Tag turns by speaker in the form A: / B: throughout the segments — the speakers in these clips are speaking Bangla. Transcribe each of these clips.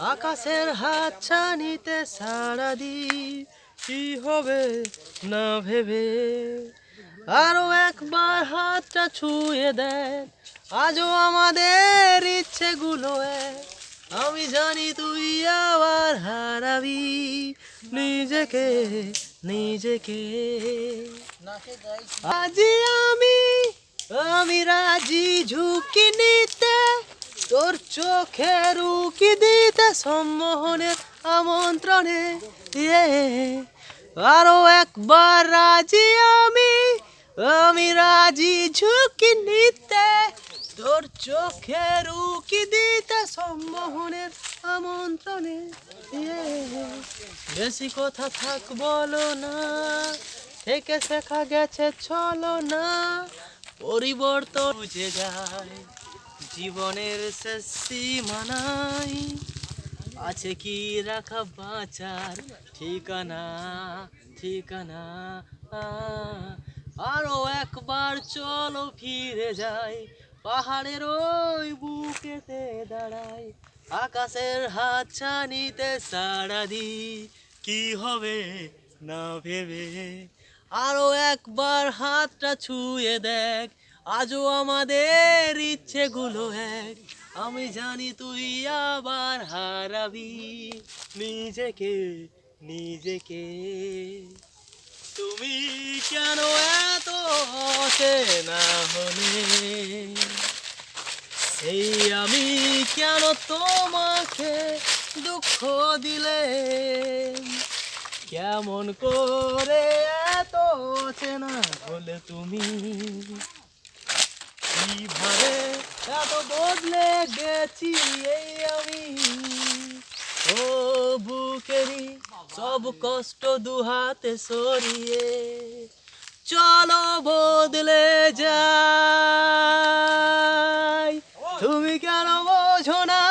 A: আকাশের হাত ছানিতে সারা দি কি হবে না ভেবে? আরও একবার হাতটা ছুঁয়ে দেন আজও আমাদের ইচ্ছেগুলো। আমি জানি তুই আবার হারাবি। নিজেকে নিজেকে। আজি আমি আমি রাজি ঝুঁকি নিতে তোর চোখে রুকি দিতে সম্মোহনের আমন্ত্রণে। আরও একবার রাজি আমি আমি রাজি ঝুঁকি নিতে। তোর চোখে রুকি দিতে সম্মোহনের আমন্ত্রণে। বেশি কথা থাক বলো না, থেকে শেখা গেছে চলো না, পরিবর্তন বুঝে যায়। জীবনের শেষ সীমানায় আছে কি রাখা বাঁচার ঠিকানা ঠিকানা? আরও একবার চলো ফিরে যাই, পাহাড়ের ওই বুকেতে দাঁড়াই। আকাশের হাত ছানিতে সাড়া দি কি হবে না ভেবে? আরও একবার হাতটা ছুঁয়ে দেখ আজও আমাদের ইচ্ছেগুলো এক। আমি জানি তুই আবার হারাবি নিজেকে নিজেকে। তুমি কেন এত হতে না হলে? সেই আমি কেন তোমাকে দুঃখ দিলে? কেমন করে এত চেনা হলে তুমি? এত বদলে গেছি এই আমি। ও বুকেরই সব কষ্ট দুহাতে সরিয়ে চলো বদলে যাই। তুমি কেন বোঝো না,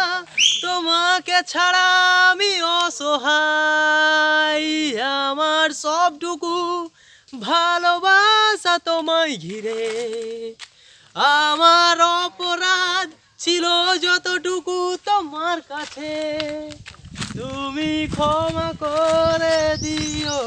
A: তোমাকে ছাড়া আমি অসহায়। আমার সবটুকু ভালোবাসা তোমায় ঘিরে। আমার অপরাধ ছিল যতটুকু তোমার কাছে। তুমি ক্ষমা করে দিও।